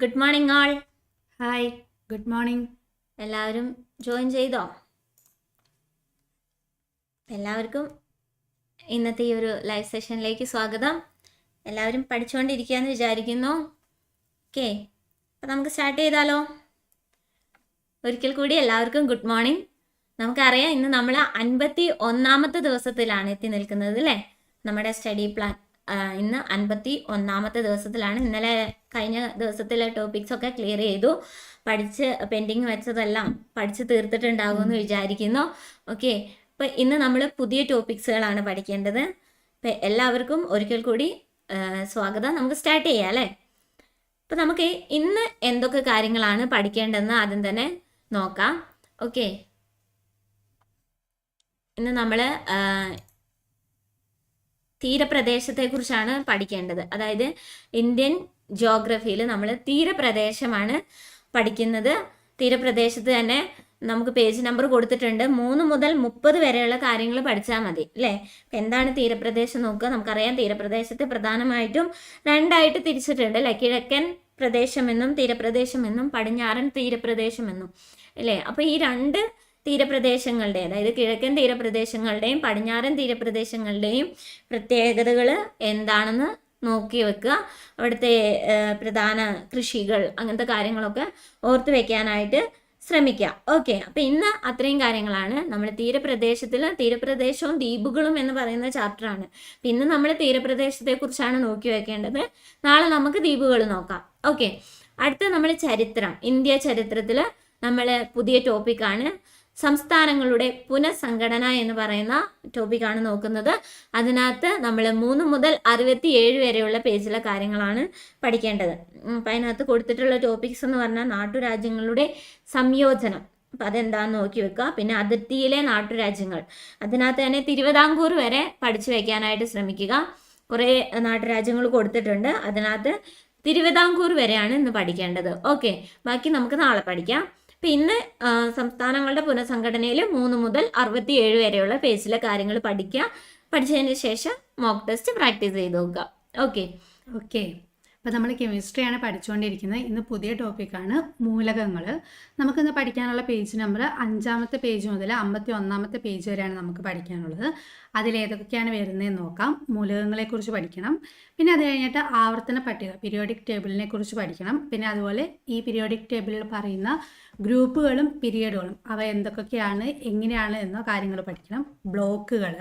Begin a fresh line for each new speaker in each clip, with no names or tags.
Good morning all
hi good morning
എല്ലാവരും join ചെയ്തോ? എല്ലാവർക്കും ഇന്നത്തെ ഈ ഒരു ലൈവ് സെഷനിലേക്ക് സ്വാഗതം. എല്ലാവരും പഠിച്ചുകൊണ്ടിരിക്കുകയെന്ന് വിചാരിക്കുന്നു. ഓക്കെ അപ്പം നമുക്ക് സ്റ്റാർട്ട് ചെയ്താലോ? ഒരിക്കൽ കൂടി എല്ലാവർക്കും ഗുഡ് മോർണിംഗ് നമുക്കറിയാം ഇന്ന് നമ്മൾ അൻപത്തി ഒന്നാമത്തെ ദിവസത്തിലാണ് എത്തി നിൽക്കുന്നത് അല്ലേ നമ്മുടെ സ്റ്റഡി പ്ലാൻ ഇന്ന് അൻപത്തി ഒന്നാമത്തെ ദിവസത്തിലാണ്. ഇന്നലെ കഴിഞ്ഞ ദിവസത്തിലെ ടോപ്പിക്സ് ഒക്കെ ക്ലിയർ ചെയ്തു. പഠിച്ച് പെൻഡിങ് വെച്ചതെല്ലാം പഠിച്ച് തീർത്തിട്ടുണ്ടാകും എന്ന് വിചാരിക്കുന്നു. ഓക്കെ അപ്പോൾ ഇന്ന് നമ്മൾ പുതിയ ടോപ്പിക്സുകളാണ് പഠിക്കേണ്ടത്. അപ്പം എല്ലാവർക്കും ഒരിക്കൽ കൂടി സ്വാഗതം. നമുക്ക് സ്റ്റാർട്ട് ചെയ്യാം അല്ലേ? അപ്പം നമുക്ക് ഇന്ന് എന്തൊക്കെ കാര്യങ്ങളാണ് പഠിക്കേണ്ടതെന്ന് ആദ്യം തന്നെ നോക്കാം. ഓക്കെ ഇന്ന് നമ്മൾ തീരപ്രദേശത്തെക്കുറിച്ചാണ് പഠിക്കേണ്ടത്. അതായത് ഇന്ത്യൻ ജോഗ്രഫിയിൽ നമ്മൾ തീരപ്രദേശമാണ് പഠിക്കുന്നത്. തീരപ്രദേശത്ത് തന്നെ നമുക്ക് പേജ് നമ്പർ കൊടുത്തിട്ടുണ്ട്. മൂന്ന് മുതൽ മുപ്പത് വരെയുള്ള കാര്യങ്ങൾ പഠിച്ചാൽ മതി അല്ലേ? എന്താണ് തീരപ്രദേശം നോക്കുക? നമുക്കറിയാം തീരപ്രദേശത്തെ പ്രധാനമായിട്ടും രണ്ടായിട്ട് തിരിച്ചിട്ടുണ്ട് അല്ലേ? കിഴക്കൻ പ്രദേശമെന്നും തീരപ്രദേശമെന്നും പടിഞ്ഞാറൻ തീരപ്രദേശമെന്നും അല്ലേ? അപ്പോൾ ഈ രണ്ട് തീരപ്രദേശങ്ങളുടെ അതായത് കിഴക്കൻ തീരപ്രദേശങ്ങളുടെയും പടിഞ്ഞാറൻ തീരപ്രദേശങ്ങളുടെയും പ്രത്യേകതകൾ എന്താണെന്ന് നോക്കി വെക്കുക. അവിടുത്തെ പ്രധാന കൃഷികൾ അങ്ങനത്തെ കാര്യങ്ങളൊക്കെ ഓർത്ത് വെക്കാനായിട്ട് ശ്രമിക്കുക. ഓക്കെ. അപ്പം ഇന്ന് അത്രയും കാര്യങ്ങളാണ്. നമ്മൾ തീരപ്രദേശത്തിൽ തീരപ്രദേശവും ദ്വീപുകളും എന്ന് പറയുന്ന ചാപ്റ്ററാണ്. അപ്പം ഇന്ന് നമ്മൾ തീരപ്രദേശത്തെക്കുറിച്ചാണ് നോക്കി വെക്കേണ്ടത്. നാളെ നമുക്ക് ദ്വീപുകൾ നോക്കാം. ഓക്കെ. അടുത്ത നമ്മൾ ചരിത്രം. ഇന്ത്യ ചരിത്രത്തിൽ നമ്മൾ പുതിയ ടോപ്പിക്കാണ് സംസ്ഥാനങ്ങളുടെ പുനഃസംഘടന എന്ന് പറയുന്ന ടോപ്പിക്കാണ് നോക്കുന്നത്. അതിനകത്ത് നമ്മൾ മൂന്ന് മുതൽ അറുപത്തി ഏഴ് വരെയുള്ള പേജിലെ കാര്യങ്ങളാണ് പഠിക്കേണ്ടത്. അപ്പം അതിനകത്ത് കൊടുത്തിട്ടുള്ള ടോപ്പിക്സ് എന്ന് പറഞ്ഞാൽ നാട്ടുരാജ്യങ്ങളുടെ സംയോജനം. അപ്പം അതെന്താന്ന് നോക്കി വെക്കുക പിന്നെ അതിർത്തിയിലെ നാട്ടുരാജ്യങ്ങൾ. അതിനകത്ത് തന്നെ തിരുവിതാംകൂർ വരെ പഠിച്ചു വയ്ക്കാനായിട്ട് ശ്രമിക്കുക. കുറേ നാട്ടുരാജ്യങ്ങൾ കൊടുത്തിട്ടുണ്ട്. അതിനകത്ത് തിരുവിതാംകൂർ വരെയാണ് ഇന്ന് പഠിക്കേണ്ടത്. ഓക്കെ. ബാക്കി നമുക്ക് നാളെ പഠിക്കാം. ആ, സംസ്ഥാനങ്ങളുടെ പുനഃസംഘടനയിൽ മൂന്ന് മുതൽ അറുപത്തി ഏഴ് വരെയുള്ള പേജിലെ കാര്യങ്ങൾ പഠിക്കുക പഠിച്ചതിന് ശേഷം മോക്ക് ടെസ്റ്റ് പ്രാക്ടീസ് ചെയ്ത് നോക്കുക ഓക്കെ
ഓക്കെ അപ്പോൾ നമ്മൾ കെമിസ്ട്രിയാണ് പഠിച്ചുകൊണ്ടിരിക്കുന്നത് ഇന്ന് പുതിയ ടോപ്പിക്കാണ് മൂലകങ്ങൾ നമുക്കിന്ന് പഠിക്കാനുള്ള പേജ് നമ്പർ അഞ്ചാമത്തെ പേജ് മുതൽ അമ്പത്തി ഒന്നാമത്തെ പേജ് വരെയാണ് നമുക്ക് പഠിക്കാനുള്ളത്. അതിലേതൊക്കെയാണ് വരുന്നതെന്ന് നോക്കാം. മൂലകങ്ങളെക്കുറിച്ച് പഠിക്കണം. പിന്നെ അത് കഴിഞ്ഞിട്ട് ആവർത്തന പട്ടിക പീരിയോഡിക് ടേബിളിനെ കുറിച്ച് പഠിക്കണം. പിന്നെ അതുപോലെ ഈ പീരിയോഡിക് ടേബിളിൽ പറയുന്ന ഗ്രൂപ്പുകളും പീരിയഡുകളും അവ എന്തൊക്കെയാണ് എങ്ങനെയാണ് എന്നോ കാര്യങ്ങൾ പഠിക്കണം. ബ്ലോക്കുകൾ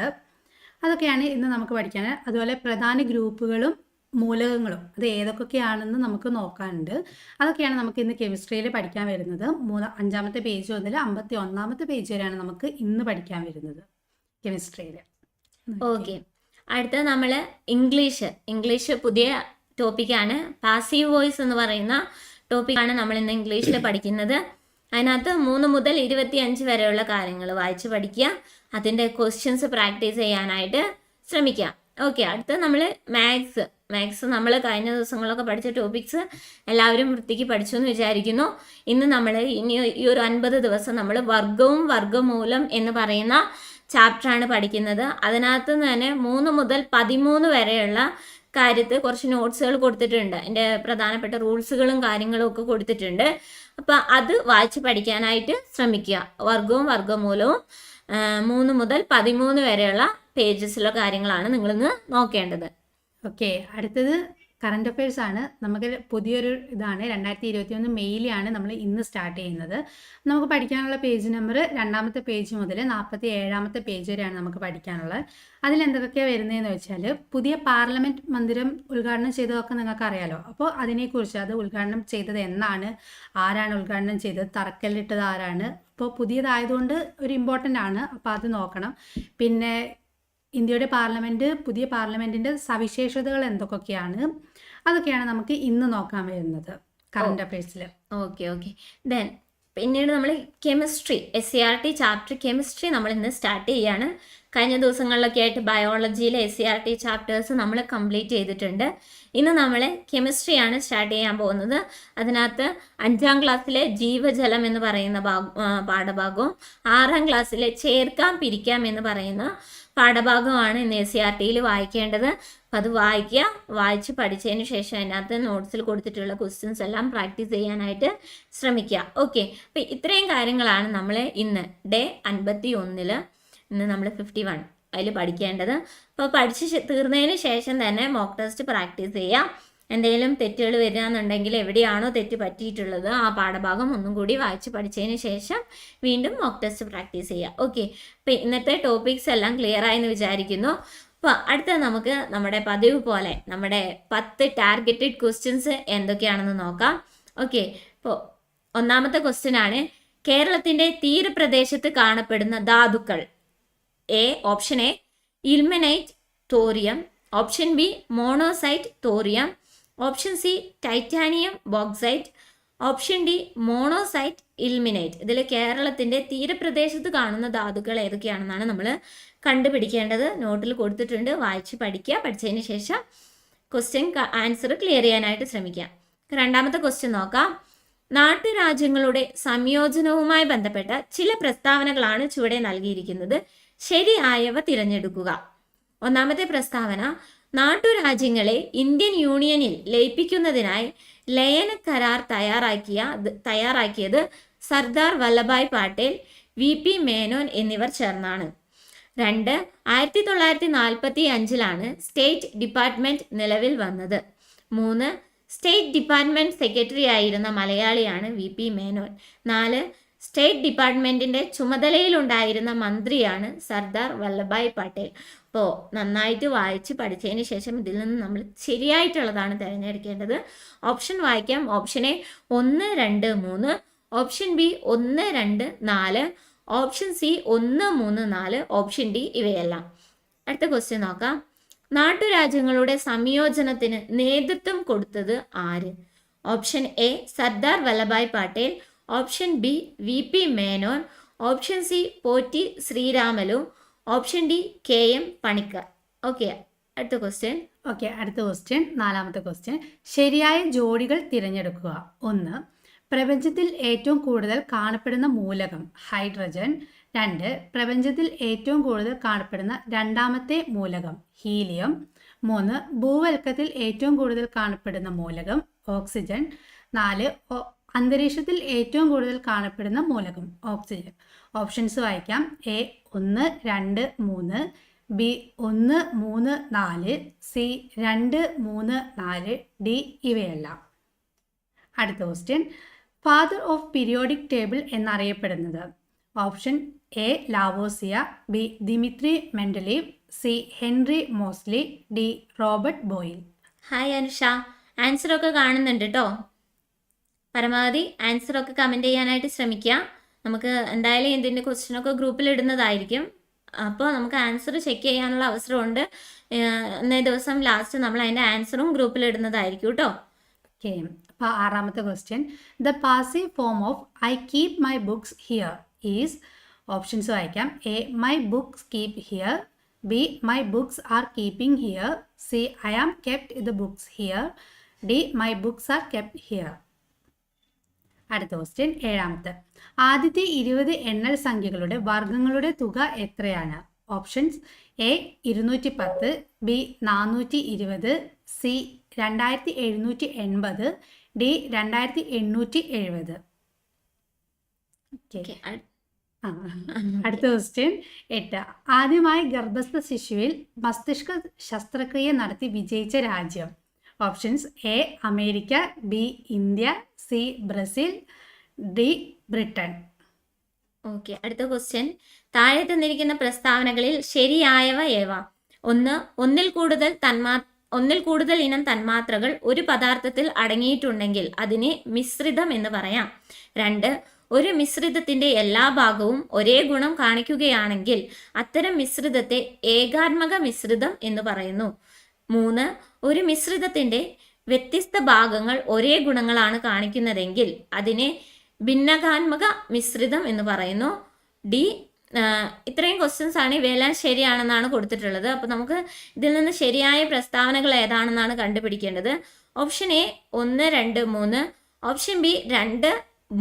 അതൊക്കെയാണ് ഇന്ന് നമുക്ക് പഠിക്കാൻ അതുപോലെ പ്രധാന ഗ്രൂപ്പുകളും മൂലകങ്ങളും അത് ഏതൊക്കെയാണെന്ന് നമുക്ക് നോക്കാനുണ്ട്. അതൊക്കെയാണ് നമുക്ക് ഇന്ന് കെമിസ്ട്രിയിൽ പഠിക്കാൻ വരുന്നത്. മൂന്ന് അഞ്ചാമത്തെ പേജ് മുതൽ അമ്പത്തി ഒന്നാമത്തെ പേജ് വരെയാണ് നമുക്ക് ഇന്ന് പഠിക്കാൻ വരുന്നത് കെമിസ്ട്രിയിൽ
ഓക്കെ. അടുത്ത നമ്മൾ ഇംഗ്ലീഷ്. ഇംഗ്ലീഷ് പുതിയ ടോപ്പിക്കാണ്. പാസീവ് വോയിസ് എന്ന് പറയുന്ന ടോപ്പിക്കാണ് നമ്മൾ ഇന്ന് ഇംഗ്ലീഷിൽ പഠിക്കുന്നത്. അതിനകത്ത് മൂന്ന് മുതൽ ഇരുപത്തി അഞ്ച് വരെയുള്ള കാര്യങ്ങൾ വായിച്ച് പഠിക്കുക. അതിന്റെ ക്വസ്റ്റ്യൻസ് പ്രാക്ടീസ് ചെയ്യാനായിട്ട് ശ്രമിക്കുക. ഓക്കെ അടുത്ത നമ്മൾ മാത്സ് മാത്സ് നമ്മൾ കഴിഞ്ഞ ദിവസങ്ങളൊക്കെ പഠിച്ച ടോപ്പിക്സ് എല്ലാവരും വൃത്തിക്ക് പഠിച്ചു എന്ന് വിചാരിക്കുന്നു. ഇന്ന് നമ്മൾ ഇനി ഈ ഒരു അൻപത് ദിവസം നമ്മൾ വർഗവും വർഗമൂലം എന്ന് പറയുന്ന ചാപ്റ്ററാണ് പഠിക്കുന്നത്. അതിനകത്ത് തന്നെ മൂന്ന് മുതൽ പതിമൂന്ന് വരെയുള്ള കാര്യത്ത് കുറച്ച് നോട്ട്സുകൾ കൊടുത്തിട്ടുണ്ട്. എന്റെ പ്രധാനപ്പെട്ട റൂൾസുകളും കാര്യങ്ങളും ഒക്കെ കൊടുത്തിട്ടുണ്ട്. അപ്പം അത് വായിച്ച് പഠിക്കാനായിട്ട് ശ്രമിക്കുക. വർഗവും വർഗമൂലവും മൂന്ന് മുതൽ പതിമൂന്ന് വരെയുള്ള പേജസിലെ കാര്യങ്ങളാണ് നിങ്ങളിന്ന് നോക്കേണ്ടത്.
ഓക്കെ അടുത്തത് കറണ്ട് അഫയേഴ്സ് ആണ് നമുക്ക് പുതിയൊരു ഇതാണ്. രണ്ടായിരത്തി ഇരുപത്തി ഒന്ന് മെയിലാണ് നമ്മൾ ഇന്ന് സ്റ്റാർട്ട് ചെയ്യുന്നത്. നമുക്ക് പഠിക്കാനുള്ള പേജ് നമ്പർ രണ്ടാമത്തെ പേജ് മുതൽ നാൽപ്പത്തി ഏഴാമത്തെ പേജ് വരെയാണ് നമുക്ക് പഠിക്കാനുള്ളത്. അതിൽ എന്തൊക്കെയാണ് വരുന്നതെന്ന് വെച്ചാൽ പുതിയ പാർലമെന്റ് മന്ദിരം ഉദ്ഘാടനം ചെയ്തതൊക്കെ നിങ്ങൾക്ക് അറിയാലോ അപ്പോൾ അതിനെക്കുറിച്ച് അത് ഉദ്ഘാടനം ചെയ്തത് എന്നാണ് ആരാണ് ഉദ്ഘാടനം ചെയ്തത് തറക്കല്ലിട്ടത് ആരാണ്? അപ്പോൾ പുതിയതായതുകൊണ്ട് ഒരു ഇമ്പോർട്ടന്റ് ആണ്. അപ്പോൾ അത് നോക്കണം. പിന്നെ ഇന്ത്യയുടെ പാർലമെന്റ് പുതിയ പാർലമെന്റിന്റെ സവിശേഷതകൾ എന്തൊക്കെയാണ് അതൊക്കെയാണ് നമുക്ക് ഇന്ന് നോക്കാൻ വരുന്നത് കറണ്ട് അഫയേഴ്സിൽ
ഓക്കെ ഓക്കെ ദെൻ പിന്നീട് നമ്മൾ chemistry S C R T chapter chemistry നമ്മൾ ഇന്ന് സ്റ്റാർട്ട് ചെയ്യാണ്. കഴിഞ്ഞ ദിവസങ്ങളിലൊക്കെ ആയിട്ട് ബയോളജിയിലെ S C R T chapters നമ്മൾ കംപ്ലീറ്റ് ചെയ്തിട്ടുണ്ട്. ഇന്ന് നമ്മൾ കെമിസ്ട്രിയാണ് സ്റ്റാർട്ട് ചെയ്യാൻ പോകുന്നത്. അതിനകത്ത് അഞ്ചാം ക്ലാസ്സിലെ ജീവജലം എന്ന് പറയുന്ന ഭാഗ പാഠഭാഗവും ആറാം ക്ലാസ്സിലെ ചേർക്കാം പിരിക്കാം എന്ന് പറയുന്ന പാഠഭാഗമാണ് ഇന്ന് എസ് സി ആർ ടിയിൽ വായിക്കേണ്ടത്. അപ്പം അത് വായിക്കുക. വായിച്ച് പഠിച്ചതിന് ശേഷം അതിനകത്ത് നോട്ട്സിൽ കൊടുത്തിട്ടുള്ള ക്വസ്റ്റ്യൻസ് എല്ലാം പ്രാക്ടീസ് ചെയ്യാനായിട്ട് ശ്രമിക്കുക. ഓക്കെ അപ്പം ഇത്രയും കാര്യങ്ങളാണ് നമ്മൾ ഇന്ന് ഡേ അൻപത്തി ഒന്നിൽ ഇന്ന് നമ്മൾ ഫിഫ്റ്റി വൺ അതിൽ പഠിക്കേണ്ടത്. അപ്പോൾ പഠിച്ച് തീർന്നതിന് ശേഷം തന്നെ മോക്ക് ടെസ്റ്റ് പ്രാക്ടീസ് ചെയ്യാം. എന്തെങ്കിലും തെറ്റുകൾ വരികയെന്നുണ്ടെങ്കിൽ എവിടെയാണോ തെറ്റ് പറ്റിയിട്ടുള്ളത് ആ പാഠഭാഗം ഒന്നും കൂടി വായിച്ച് പഠിച്ചതിന് ശേഷം വീണ്ടും മോക്ക് ടെസ്റ്റ് പ്രാക്ടീസ് ചെയ്യുക ഓക്കെ അപ്പോൾ ഇന്നത്തെ ടോപ്പിക്സ് എല്ലാം ക്ലിയർ ആയെന്ന് വിചാരിക്കുന്നു. അപ്പോൾ അടുത്ത നമുക്ക് നമ്മുടെ പതിവ് പോലെ നമ്മുടെ പത്ത് ടാർഗറ്റഡ് ക്വസ്റ്റ്യൻസ് എന്തൊക്കെയാണെന്ന് നോക്കാം. ഓക്കെ ഇപ്പോൾ ഒന്നാമത്തെ ക്വസ്റ്റ്യൻ ആണ്. കേരളത്തിന്റെ തീരപ്രദേശത്ത് കാണപ്പെടുന്ന ധാതുക്കൾ. A option A ilmenite thorium option B monazite thorium option C titanium bauxite option D monazite ilmenite ഇതിൽ കേരളത്തിന്റെ തീരപ്രദേശത്ത് കാണുന്ന ധാതുക്കൾ ഏതൊക്കെയാണെന്നാണ് നമ്മൾ കണ്ടുപിടിക്കേണ്ടത്. നോട്ടിൽ കൊടുത്തിട്ടുണ്ട്. വായിച്ച് പഠിക്കുക. പഠിച്ചതിന് ശേഷം ക്വസ്റ്റ്യൻ ആൻസർ ക്ലിയർ ചെയ്യാനായിട്ട് ശ്രമിക്കുക രണ്ടാമത്തെ ക്വസ്റ്റ്യൻ നോക്കാം. നാട്ടുരാജ്യങ്ങളുടെ സംയോജനവുമായി ബന്ധപ്പെട്ട ചില പ്രസ്താവനകളാണ് ചുവടെ നൽകിയിരിക്കുന്നത്. ശരിയായവ തിരഞ്ഞെടുക്കുക. ഒന്നാമത്തെ പ്രസ്താവന നാട്ടുരാജ്യങ്ങളെ ഇന്ത്യൻ യൂണിയനിൽ ലയിപ്പിക്കുന്നതിനായി ലയന കരാർ തയ്യാറാക്കിയ തയ്യാറാക്കിയത് സർദാർ വല്ലഭായ് പാട്ടേൽ വി പി മേനോൻ എന്നിവർ ചേർന്നാണ്. രണ്ട് ആയിരത്തി തൊള്ളായിരത്തി നാൽപ്പത്തി അഞ്ചിലാണ് സ്റ്റേറ്റ് ഡിപ്പാർട്ട്മെന്റ് നിലവിൽ വന്നത്. മൂന്ന് സ്റ്റേറ്റ് ഡിപ്പാർട്ട്മെന്റ് സെക്രട്ടറി ആയിരുന്ന മലയാളിയാണ് വി പി മേനോൻ. നാല് സ്റ്റേറ്റ് ഡിപ്പാർട്ട്മെന്റിന്റെ ചുമതലയിലുണ്ടായിരുന്ന മന്ത്രിയാണ് സർദാർ വല്ലഭായ് പട്ടേൽ. അപ്പോൾ നന്നായിട്ട് വായിച്ച് പഠിച്ചതിന് ശേഷം ഇതിൽ നിന്ന് നമ്മൾ ശരിയായിട്ടുള്ളതാണ് തിരഞ്ഞെടുക്കേണ്ടത്. ഓപ്ഷൻ വായിക്കാം. ഓപ്ഷൻ എ ഒന്ന് രണ്ട് മൂന്ന് ഓപ്ഷൻ ബി ഒന്ന് രണ്ട് നാല് ഓപ്ഷൻ സി ഒന്ന് മൂന്ന് നാല് ഓപ്ഷൻ ഡി ഇവയെല്ലാം. അടുത്ത ക്വസ്റ്റ്യൻ നോക്കാം. നാട്ടുരാജ്യങ്ങളുടെ സംയോജനത്തിന് നേതൃത്വം കൊടുത്തത് ആര്? Option A Sardar Vallabhbhai Patel option B V P Menon. Option C Potti Sriramulu. Option D K M Panikkar. Okay അടുത്ത ക്വസ്റ്റ്യൻ
ഓക്കെ അടുത്ത ക്വസ്റ്റ്യൻ നാലാമത്തെ ക്വസ്റ്റ്യൻ ശരിയായ ജോഡികൾ തിരഞ്ഞെടുക്കുക. ഒന്ന് പ്രപഞ്ചത്തിൽ ഏറ്റവും കൂടുതൽ കാണപ്പെടുന്ന മൂലകം ഹൈഡ്രജൻ. രണ്ട് പ്രപഞ്ചത്തിൽ ഏറ്റവും കൂടുതൽ കാണപ്പെടുന്ന രണ്ടാമത്തെ മൂലകം ഹീലിയം. മൂന്ന് ഭൂവൽക്കത്തിൽ ഏറ്റവും കൂടുതൽ കാണപ്പെടുന്ന മൂലകം ഓക്സിജൻ. നാല് അന്തരീക്ഷത്തിൽ ഏറ്റവും കൂടുതൽ കാണപ്പെടുന്ന മൂലകം ഓക്സിജൻ. ഓപ്ഷൻസ് വായിക്കാം. എ ഒന്ന് രണ്ട് മൂന്ന് ബി ഒന്ന് മൂന്ന് നാല് സി രണ്ട് മൂന്ന് നാല് ഡി ഇവയെല്ലാം. അടുത്ത question father of periodic table എന്നറിയപ്പെടുന്നത്. Option A Lavoisier B Dmitri Mendeleev C Henry Moseley D Robert Boyle
hi Anusha ആൻസറൊക്കെ കാണുന്നുണ്ട് കേട്ടോ പരമാവധി ആൻസറൊക്കെ കമന്റ് ചെയ്യാനായിട്ട് ശ്രമിക്കുക നമുക്ക് എന്തായാലും ഇതിന്റെ ക്വസ്റ്റ്യനൊക്കെ ഗ്രൂപ്പിൽ ഇടുന്നതായിരിക്കും. അപ്പോൾ നമുക്ക് ആൻസർ ചെക്ക് ചെയ്യാനുള്ള അവസരമുണ്ട്. ഇന്നേ ദിവസം ലാസ്റ്റ് നമ്മൾ അതിന്റെ ആൻസറും ഗ്രൂപ്പിൽ ഇടുന്നതായിരിക്കും കേട്ടോ
ഓക്കെ അപ്പോൾ ആറാമത്തെ question the passive form of I keep my books here is options വായിക്കാം. A my books keep here B my books are keeping here C I am kept the books here D my books are kept here അടുത്ത question ഏഴാമത്തെ. ആദ്യത്തെ ഇരുപത് എണ്ണൽ സംഖ്യകളുടെ വർഗങ്ങളുടെ തുക എത്രയാണ്? Options A ഇരുന്നൂറ്റി പത്ത് ബി നാനൂറ്റി ഇരുപത് സി രണ്ടായിരത്തി എഴുന്നൂറ്റി എൺപത് ഡി രണ്ടായിരത്തി എണ്ണൂറ്റി എഴുപത് അടുത്ത ക്വസ്റ്റ്യൻ എട്ട്. ആദ്യമായി ഗർഭസ്ഥ ശിശുവിൽ മസ്തിഷ്ക ശസ്ത്രക്രിയ നടത്തി വിജയിച്ച രാജ്യം? Options A America B India C Brazil D Britain.
Okay അടുത്ത ക്വസ്റ്റ്യൻ. താഴെ തന്നിരിക്കുന്ന പ്രസ്താവനകളിൽ ശരിയായവ ഏവ? ഒന്ന് ഒന്നിൽ കൂടുതൽ തന്മാ ഒന്നിൽ കൂടുതൽ ഇനം തന്മാത്രകൾ ഒരു പദാർത്ഥത്തിൽ അടങ്ങിയിട്ടുണ്ടെങ്കിൽ അതിനെ മിശ്രിതം എന്ന് പറയാം. രണ്ട് ഒരു മിശ്രിതത്തിന്റെ എല്ലാ ഭാഗവും ഒരേ ഗുണം കാണിക്കുകയാണെങ്കിൽ അത്തരം മിശ്രിതത്തെ ഏകാത്മക മിശ്രിതം എന്ന് പറയുന്നു. മൂന്ന് ഒരു മിശ്രിതത്തിന്റെ വ്യത്യസ്ത ഭാഗങ്ങൾ ഒരേ ഗുണങ്ങളാണ് കാണിക്കുന്നതെങ്കിൽ അതിനെ ഭിന്നകാത്മക മിശ്രിതം എന്ന് പറയുന്നു. ഡി ഇത്രയും ക്വസ്റ്റ്യൻസ് ആണ്. ഇവയെല്ലാം ശരിയാണെന്നാണ് കൊടുത്തിട്ടുള്ളത്. അപ്പോൾ നമുക്ക് ഇതിൽ നിന്ന് ശരിയായ പ്രസ്താവനകൾ ഏതാണെന്നാണ് കണ്ടുപിടിക്കേണ്ടത്. ഓപ്ഷൻ എ ഒന്ന് രണ്ട് മൂന്ന്. ഓപ്ഷൻ ബി രണ്ട്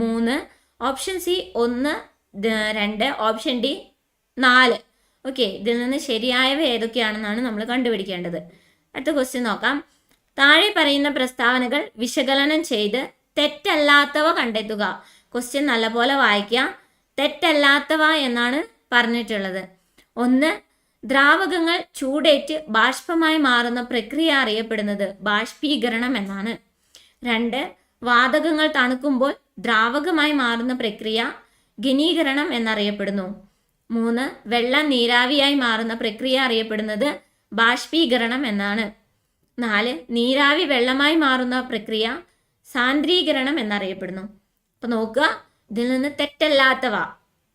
മൂന്ന്. ഓപ്ഷൻ സി ഒന്ന് രണ്ട്. ഓപ്ഷൻ ഡി നാല്. ഓക്കെ ഇതിൽ നിന്ന് ശരിയായവ ഏതൊക്കെയാണെന്നാണ് നമ്മൾ കണ്ടുപിടിക്കേണ്ടത്. അടുത്ത ക്വസ്റ്റ്യൻ നോക്കാം. താഴെ പറയുന്ന പ്രസ്താവനകൾ വിശകലനം ചെയ്ത് തെറ്റല്ലാത്തവ കണ്ടെത്തുക. ക്വസ്റ്റ്യൻ നല്ലപോലെ വായിക്കുക. തെറ്റല്ലാത്തവ എന്നാണ് പറഞ്ഞിട്ടുള്ളത്. ഒന്ന് ദ്രാവകങ്ങൾ ചൂടേറ്റ് ബാഷ്പമായി മാറുന്ന പ്രക്രിയ അറിയപ്പെടുന്നത് ബാഷ്പീകരണം എന്നാണ്. രണ്ട് വാതകങ്ങൾ തണുക്കുമ്പോൾ ദ്രാവകമായി മാറുന്ന പ്രക്രിയ ഘനീകരണം എന്നറിയപ്പെടുന്നു. മൂന്ന് വെള്ളം നീരാവിയായി മാറുന്ന പ്രക്രിയ അറിയപ്പെടുന്നത് ബാഷ്പീകരണം എന്നാണ്. നാല് നീരാവി വെള്ളമായി മാറുന്ന പ്രക്രിയ സാന്ദ്രീകരണം എന്നറിയപ്പെടുന്നു. അപ്പൊ നോക്കുക ഇതിൽ നിന്ന് തെറ്റല്ലാത്തവ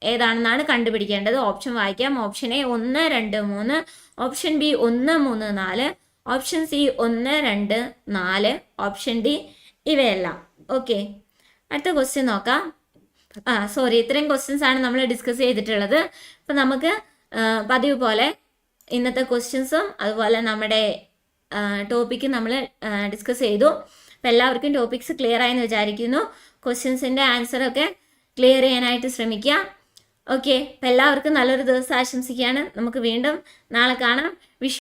ഏതാണെന്നാണ് കണ്ടുപിടിക്കേണ്ടത്? ഓപ്ഷൻ വായിക്കാം. ഓപ്ഷൻ എ ഒന്ന് രണ്ട് മൂന്ന്. ഓപ്ഷൻ ബി ഒന്ന് മൂന്ന് നാല്. ഓപ്ഷൻ സി ഒന്ന് രണ്ട് നാല്. ഓപ്ഷൻ ഡി ഇവയെല്ലാം. ഓക്കെ. അടുത്ത ക്വസ്റ്റ്യൻ നോക്കാം. ആ സോറി ഇത്രയും ക്വസ്റ്റ്യൻസ് ആണ് നമ്മൾ ഡിസ്കസ് ചെയ്തിട്ടുള്ളത്. അപ്പം നമുക്ക് പതിവ് പോലെ ഇന്നത്തെ ക്വസ്റ്റ്യൻസും അതുപോലെ നമ്മുടെ ടോപ്പിക്ക് നമ്മൾ ഡിസ്കസ് ചെയ്തു. അപ്പം എല്ലാവർക്കും ടോപ്പിക്സ് ക്ലിയർ ആയെന്ന് വിചാരിക്കുന്നു. ക്വസ്റ്റ്യൻസിന്റെ ആൻസറൊക്കെ ക്ലിയർ ചെയ്യാനായിട്ട് ശ്രമിക്കുക ഓക്കെ അപ്പം എല്ലാവർക്കും നല്ലൊരു ദിവസം ആശംസിക്കുകയാണ്. നമുക്ക് വീണ്ടും നാളെ കാണാം.